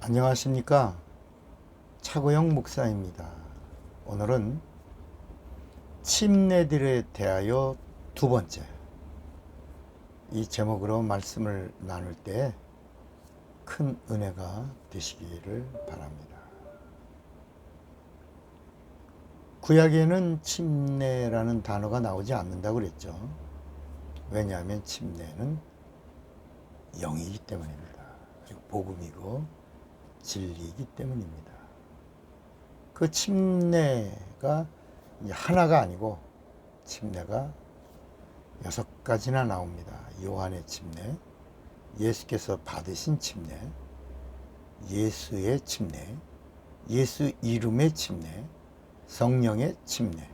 안녕하십니까. 차고영 목사입니다. 오늘은 침례들에 대하여 두 번째 이 제목으로 말씀을 나눌 때 큰 은혜가 되시기를 바랍니다. 구약에는 침례라는 단어가 나오지 않는다고 그랬죠. 왜냐하면 침례는 영이기 때문입니다. 복음이고 진리이기 때문입니다. 그 침례가 하나가 아니고 침례가 여섯 가지나 나옵니다. 요한의 침례, 예수께서 받으신 침례, 예수의 침례, 예수 이름의 침례, 성령의 침례,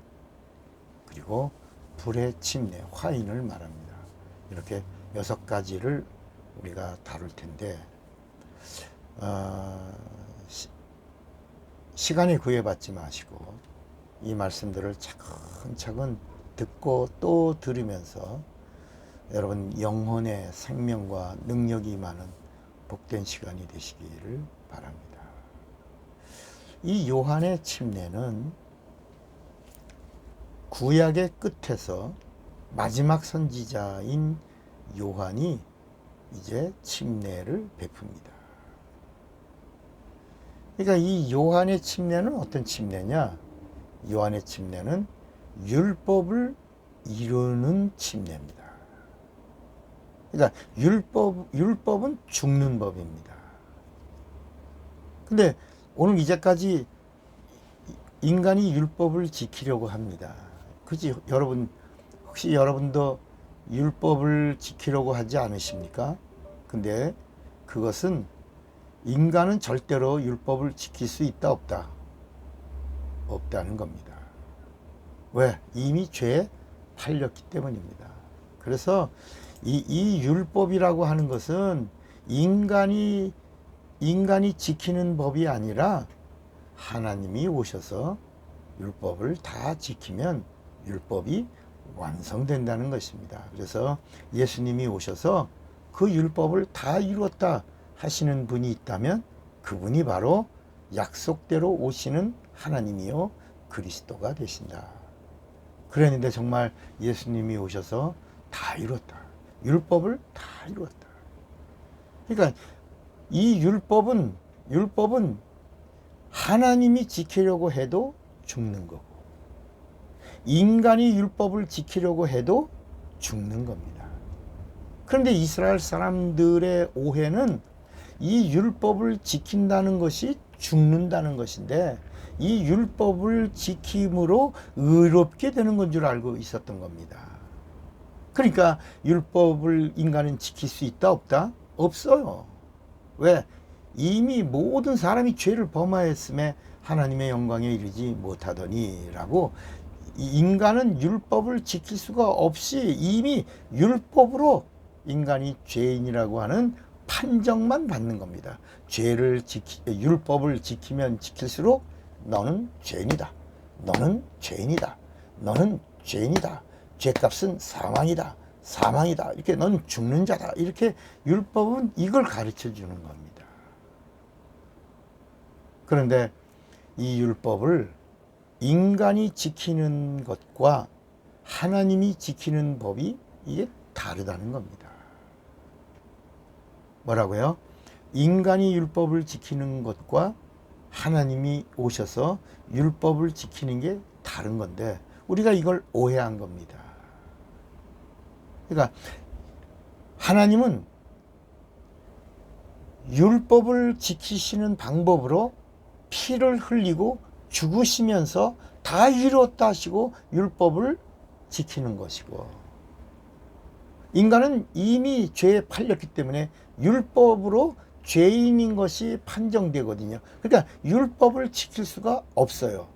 그리고 불의 침례, 화인을 말합니다. 이렇게 여섯 가지를 우리가 다룰 텐데, 어, 시, 시간이 구애받지 마시고 이 말씀들을 차근차근 듣고 또 들으면서 여러분 영혼의 생명과 능력이 많은 복된 시간이 되시기를 바랍니다. 이 요한의 침례는 구약의 끝에서 마지막 선지자인 요한이 이제 침례를 베풉니다. 그러니까 이 요한의 침례는 어떤 침례냐? 요한의 침례는 율법을 이루는 침례입니다. 그러니까 율법 율법은 죽는 법입니다. 근데 오늘 이제까지 인간이 율법을 지키려고 합니다. 그지 여러분 혹시 여러분도 율법을 지키려고 하지 않으십니까? 근데 그것은 인간은 절대로 율법을 지킬 수 있다 없다 없다는 겁니다. 왜? 이미 죄에 팔렸기 때문입니다. 그래서 이, 이 율법이라고 하는 것은 인간이 인간이 지키는 법이 아니라 하나님이 오셔서 율법을 다 지키면 율법이 완성된다는 것입니다. 그래서 예수님이 오셔서 그 율법을 다 이루었다 하시는 분이 있다면 그분이 바로 약속대로 오시는 하나님이요 그리스도가 되신다. 그랬는데 정말 예수님이 오셔서 다 이뤘다. 율법을 다 이루었다. 그러니까 이 율법은 율법은 하나님이 지키려고 해도 죽는 거고 인간이 율법을 지키려고 해도 죽는 겁니다. 그런데 이스라엘 사람들의 오해는 이 율법을 지킨다는 것이 죽는다는 것인데 이 율법을 지킴으로 의롭게 되는 건 줄 알고 있었던 겁니다. 그러니까 율법을 인간은 지킬 수 있다 없다? 없어요. 왜? 이미 모든 사람이 죄를 범하였음에 하나님의 영광에 이르지 못하더니라고 인간은 율법을 지킬 수가 없이 이미 율법으로 인간이 죄인이라고 하는 판정만 받는 겁니다. 죄를 지키, 율법을 지키면 지킬수록 너는 죄인이다. 너는 죄인이다. 너는 죄인이다. 죄값은 사망이다. 사망이다. 이렇게 넌 죽는 자다. 이렇게 율법은 이걸 가르쳐 주는 겁니다. 그런데 이 율법을 인간이 지키는 것과 하나님이 지키는 법이 이게 다르다는 겁니다. 뭐라고요? 인간이 율법을 지키는 것과 하나님이 오셔서 율법을 지키는 게 다른 건데 우리가 이걸 오해한 겁니다. 그러니까 하나님은 율법을 지키시는 방법으로 피를 흘리고 죽으시면서 다 이루었다 하시고 율법을 지키는 것이고 인간은 이미 죄에 팔렸기 때문에 율법으로 죄인인 것이 판정되거든요. 그러니까 율법을 지킬 수가 없어요.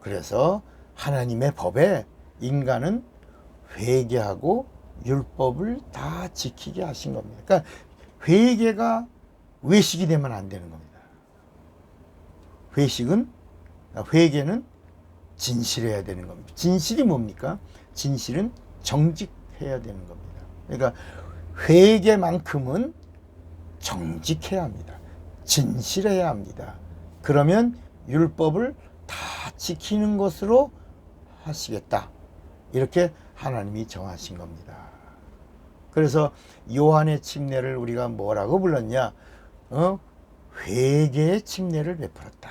그래서 하나님의 법에 인간은 회개하고 율법을 다 지키게 하신 겁니다. 그러니까 회개가 외식이 되면 안 되는 겁니다. 회식은 회개는 진실해야 되는 겁니다. 진실이 뭡니까? 진실은 정직해야 되는 겁니다. 그러니까 회개만큼은 정직해야 합니다. 진실해야 합니다. 그러면 율법을 다 지키는 것으로 하시겠다. 이렇게 하나님이 정하신 겁니다. 그래서 요한의 침례를 우리가 뭐라고 불렀냐? 어? 회개의 침례를 베풀었다.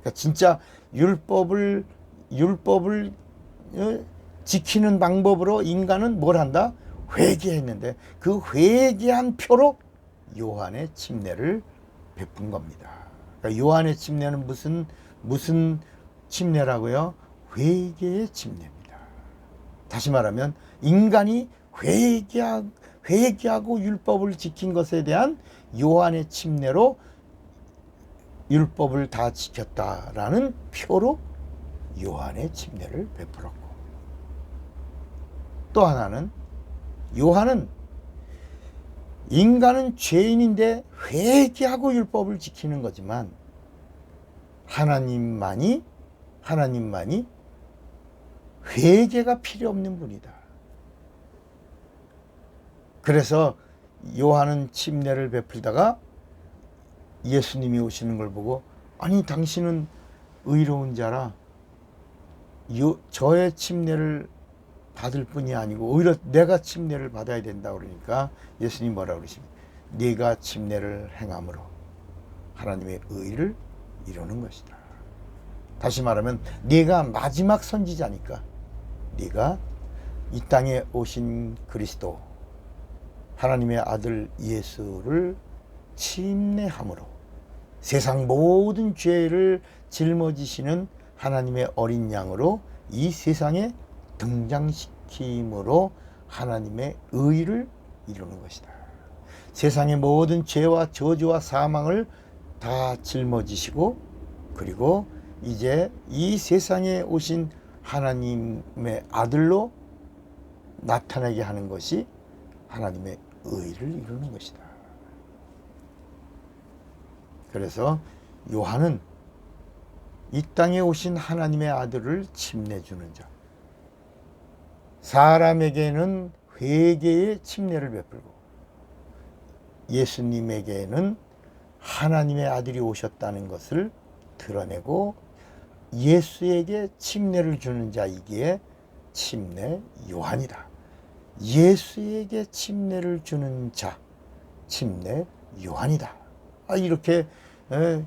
그러니까 진짜 율법을 율법을 어? 지키는 방법으로 인간은 뭘 한다? 회개했는데 그 회개한 표로 요한의 침례를 베푼 겁니다. 그러니까 요한의 침례는 무슨 무슨 침례라고요? 회개의 침례입니다. 다시 말하면 인간이 회개하, 회개하고 율법을 지킨 것에 대한 요한의 침례로 율법을 다 지켰다라는 표로 요한의 침례를 베풀었고 또 하나는 요한은 인간은 죄인인데 회개하고 율법을 지키는 거지만 하나님만이 하나님만이 회개가 필요 없는 분이다. 그래서 요한은 침례를 베풀다가 예수님이 오시는 걸 보고 아니 당신은 의로운 자라 요, 저의 침례를 받을 뿐이 아니고 오히려 내가 침례를 받아야 된다 그러니까 예수님 뭐라 그러십니까? 네가 침례를 행함으로 하나님의 의를 이루는 것이다. 다시 말하면 네가 마지막 선지자니까 네가 이 땅에 오신 그리스도 하나님의 아들 예수를 침례함으로 세상 모든 죄를 짊어지시는 하나님의 어린 양으로 이 세상에 등장시킴으로 하나님의 의를 이루는 것이다. 세상의 모든 죄와 저주와 사망을 다 짊어지시고 그리고 이제 이 세상에 오신 하나님의 아들로 나타나게 하는 것이 하나님의 의를 이루는 것이다. 그래서 요한은 이 땅에 오신 하나님의 아들을 침례주는 자. 사람에게는 회개의 침례를 베풀고 예수님에게는 하나님의 아들이 오셨다는 것을 드러내고 예수에게 침례를 주는 자이기에 침례 요한이다. 예수에게 침례를 주는 자, 침례 요한이다. 아, 이렇게 에,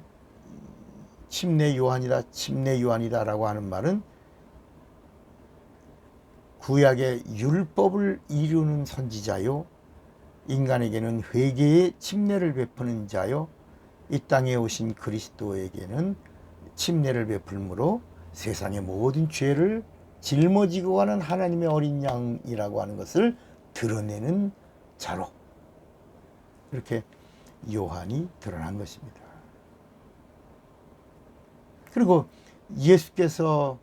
침례 요한이다, 침례 요한이다라고 하는 말은 구약의 율법을 이루는 선지자요, 인간에게는 회개의 침례를 베푸는 자요, 이 땅에 오신 그리스도에게는 침례를 베풀므로 세상의 모든 죄를 짊어지고 가는 하나님의 어린 양이라고 하는 것을 드러내는 자로 이렇게 요한이 드러난 것입니다. 그리고 예수께서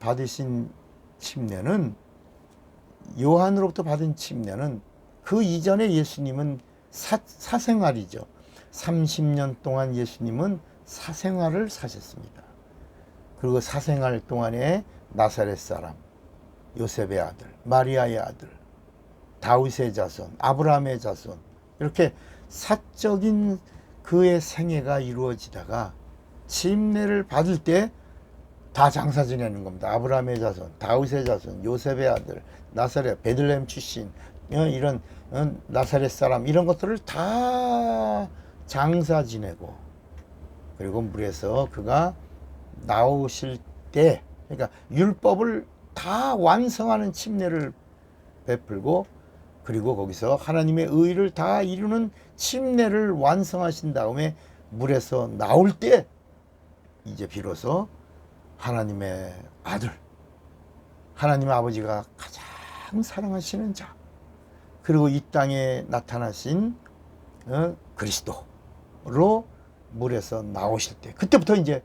받으신 침례는 요한으로부터 받은 침례는 그 이전에 예수님은 사, 사생활이죠. 30년 동안 예수님은 사생활을 사셨습니다. 그리고 사생활 동안에 나사렛 사람, 요셉의 아들, 마리아의 아들, 다윗의 자손, 아브라함의 자손 이렇게 사적인 그의 생애가 이루어지다가 침례를 받을 때 다 장사 지내는 겁니다. 아브라함의 자손, 다윗의 자손, 요셉의 아들, 나사렛, 베들레헴 출신 어, 이런 어, 나사렛 사람 이런 것들을 다 장사 지내고 그리고 물에서 그가 나오실 때 그러니까 율법을 다 완성하는 침례를 베풀고 그리고 거기서 하나님의 의를 다 이루는 침례를 완성하신 다음에 물에서 나올 때 이제 비로소 하나님의 아들 하나님의 아버지가 가장 사랑하시는 자. 그리고 이 땅에 나타나신 어, 그리스도로 물에서 나오실 때 그때부터 이제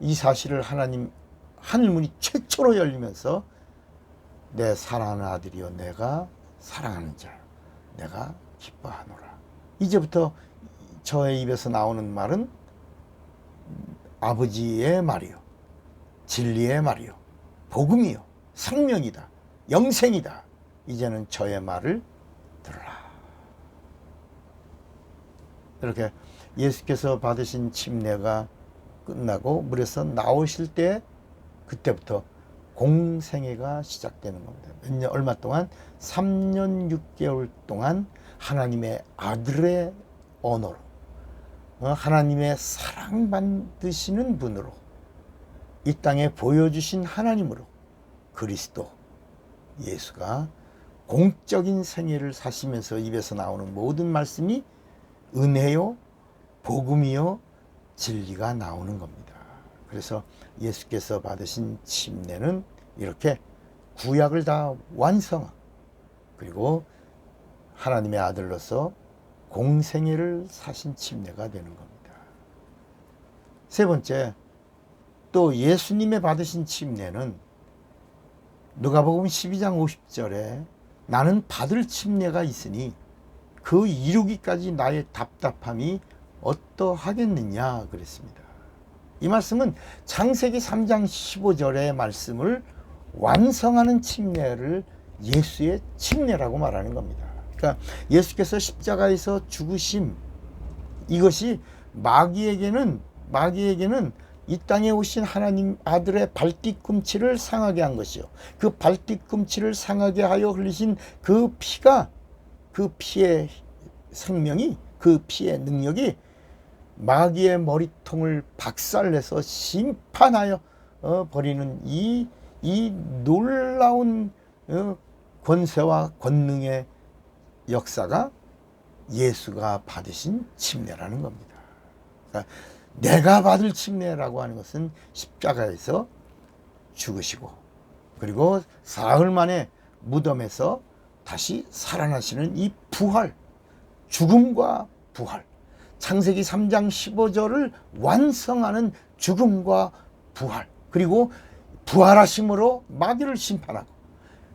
이 사실을 하나님 하늘문이 최초로 열리면서 내 사랑하는 아들이여 내가 사랑하는 자 내가 기뻐하노라. 이제부터 저의 입에서 나오는 말은 아버지의 말이요. 진리의 말이요. 복음이요. 생명이다 영생이다 이제는 저의 말을 들으라 이렇게 예수께서 받으신 침례가 끝나고 물에서 나오실 때 그때부터 공생애가 시작되는 겁니다. 몇 년, 얼마 동안? 3년 6개월 동안 하나님의 아들의 언어로, 어, 하나님의 사랑받으시는 분으로, 이 땅에 보여주신 하나님으로 그리스도, 예수가 공적인 생애를 사시면서 입에서 나오는 모든 말씀이 은혜요, 복음이요, 진리가 나오는 겁니다. 그래서 예수께서 받으신 침례는 이렇게 구약을 다 완성한 그리고 하나님의 아들로서 공생애를 사신 침례가 되는 겁니다. 세 번째, 또 예수님의 받으신 침례는 누가복음 12장 50절에 나는 받을 침례가 있으니 그 이루기까지 나의 답답함이 어떠하겠느냐 그랬습니다. 이 말씀은 창세기 3장 15절의 말씀을 완성하는 침례를 예수의 침례라고 말하는 겁니다. 그러니까 예수께서 십자가에서 죽으심 이것이 마귀에게는 마귀에게는 이 땅에 오신 하나님 아들의 발뒤꿈치를 상하게 한 것이요. 그 발뒤꿈치를 상하게 하여 흘리신 그 피가 그 피의 생명이 그 피의 능력이 마귀의 머리통을 박살내서 심판하여 어, 버리는 이, 이 놀라운 어, 권세와 권능의 역사가 예수가 받으신 침례라는 겁니다. 그러니까 내가 받을 침례라고 하는 것은 십자가에서 죽으시고 그리고 사흘 만에 무덤에서 다시 살아나시는 이 부활, 죽음과 부활. 창세기 3장 15절을 완성하는 죽음과 부활. 그리고 부활하심으로 마귀를 심판하고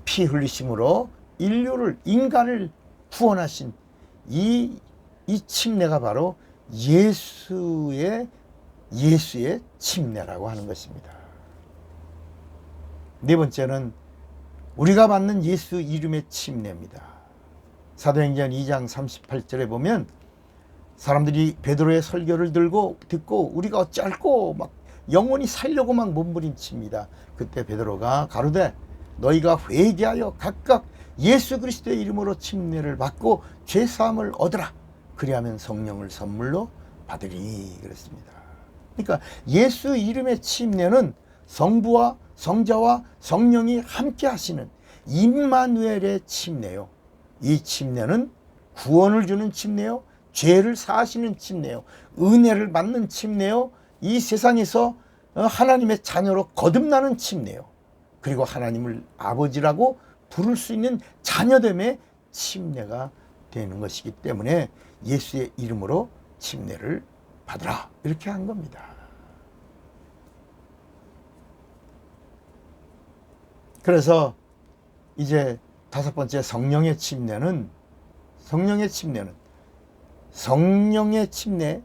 피 흘리심으로 인류를 인간을 구원하신 이, 이 침례가 바로 예수의 예수의 침례라고 하는 것입니다. 네 번째는 우리가 받는 예수 이름의 침례입니다. 사도행전 2장 38절에 보면 사람들이 베드로의 설교를 들고 듣고 우리가 어찌할꼬 막 영원히 살려고 막 몸부림칩니다. 그때 베드로가 가로되 너희가 회개하여 각각 예수 그리스도의 이름으로 침례를 받고 죄 사함을 얻으라. 그리하면 성령을 선물로 받으리 그랬습니다. 그러니까 예수 이름의 침례는 성부와 성자와 성령이 함께 하시는 임마누엘의 침례요. 이 침례는 구원을 주는 침례요. 죄를 사하시는 침례요. 은혜를 받는 침례요. 이 세상에서 하나님의 자녀로 거듭나는 침례요. 그리고 하나님을 아버지라고 부를 수 있는 자녀됨의 침례가 되는 것이기 때문에 예수의 이름으로 침례를 받으라 이렇게 한 겁니다. 그래서 이제 다섯 번째 성령의 침례는 성령의 침례는 성령의 침례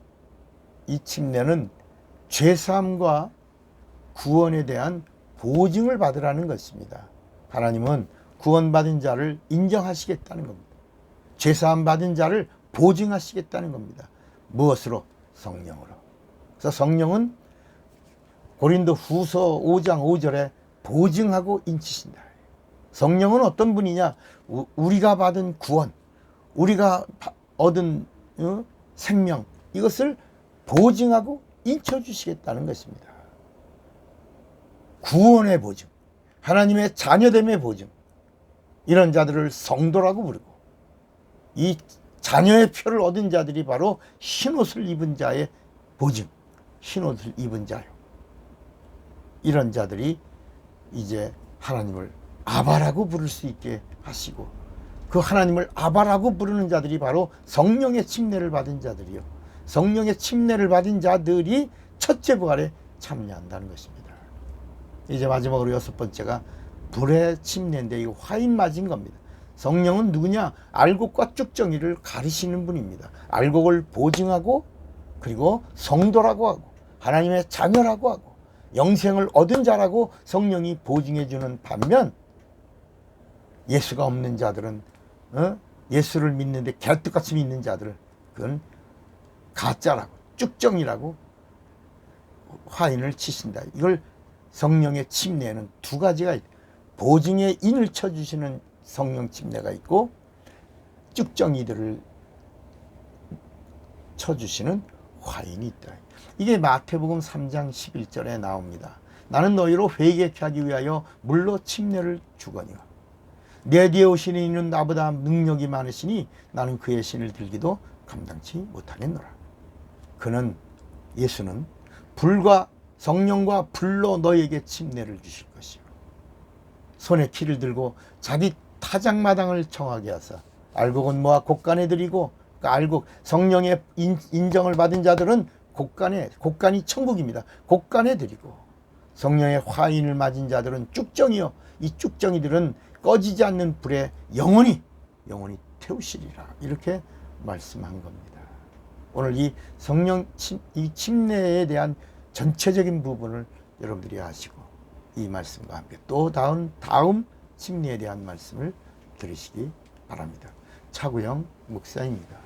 이 침례는 죄 사함과 구원에 대한 보증을 받으라는 것입니다. 하나님은 구원받은 자를 인정하시겠다는 겁니다. 죄사함 받은 자를 보증하시겠다는 겁니다. 무엇으로? 성령으로. 그래서 성령은 고린도 후서 5장 5절에 보증하고 인치신다. 성령은 어떤 분이냐? 우리가 받은 구원, 우리가 얻은 어? 생명, 이것을 보증하고 인쳐주시겠다는 것입니다. 구원의 보증, 하나님의 자녀됨의 보증, 이런 자들을 성도라고 부르고, 이 자녀의 표를 얻은 자들이 바로 흰옷을 입은 자의 보증, 흰옷을 입은 자요. 이런 자들이 이제 하나님을 아바라고 부를 수 있게 하시고 그 하나님을 아바라고 부르는 자들이 바로 성령의 침례를 받은 자들이요. 성령의 침례를 받은 자들이 첫째 부활에 참여한다는 것입니다. 이제 마지막으로 여섯 번째가 불의 침례인데 이 화인 맞은 겁니다. 성령은 누구냐? 알곡과 쭉정이를 가리시는 분입니다. 알곡을 보증하고 그리고 성도라고 하고 하나님의 자녀라고 하고 영생을 얻은 자라고 성령이 보증해 주는 반면 예수가 없는 자들은 어? 예수를 믿는데 개떡같이 믿는 자들은 그건 가짜라고 쭉정이라고 화인을 치신다. 이걸 성령의 침례는 두 가지가 있 보증의 인을 쳐주시는 성령 침례가 있고 쭉정이들을 쳐주시는 화인이 있다. 이게 마태복음 3장 11절에 나옵니다. 나는 너희로 회개케 하기 위하여 물로 침례를 주거니와 내 뒤에 오시는 이는 나보다 능력이 많으시니 나는 그의 신을 들기도 감당치 못하겠노라. 그는 예수는 불과 성령과 불로 너에게 침례를 주실 것이요. 손에 키를 들고 자기 타작마당을 청하게 하사 알곡은 모아 곡간에 드리고 그 알곡 성령의 인, 인정을 받은 자들은 곡간에 곡간이 천국입니다. 곡간에 드리고 성령의 화인을 맞은 자들은 쭉정이요. 이 쭉정이들은 꺼지지 않는 불에 영원히 영원히 태우시리라 이렇게 말씀한 겁니다. 오늘 이 성령 침, 이 침례에 대한 전체적인 부분을 여러분들이 아시고 이 말씀과 함께 또 다음 다음 침례에 대한 말씀을 들으시기 바랍니다. 차구영 목사입니다.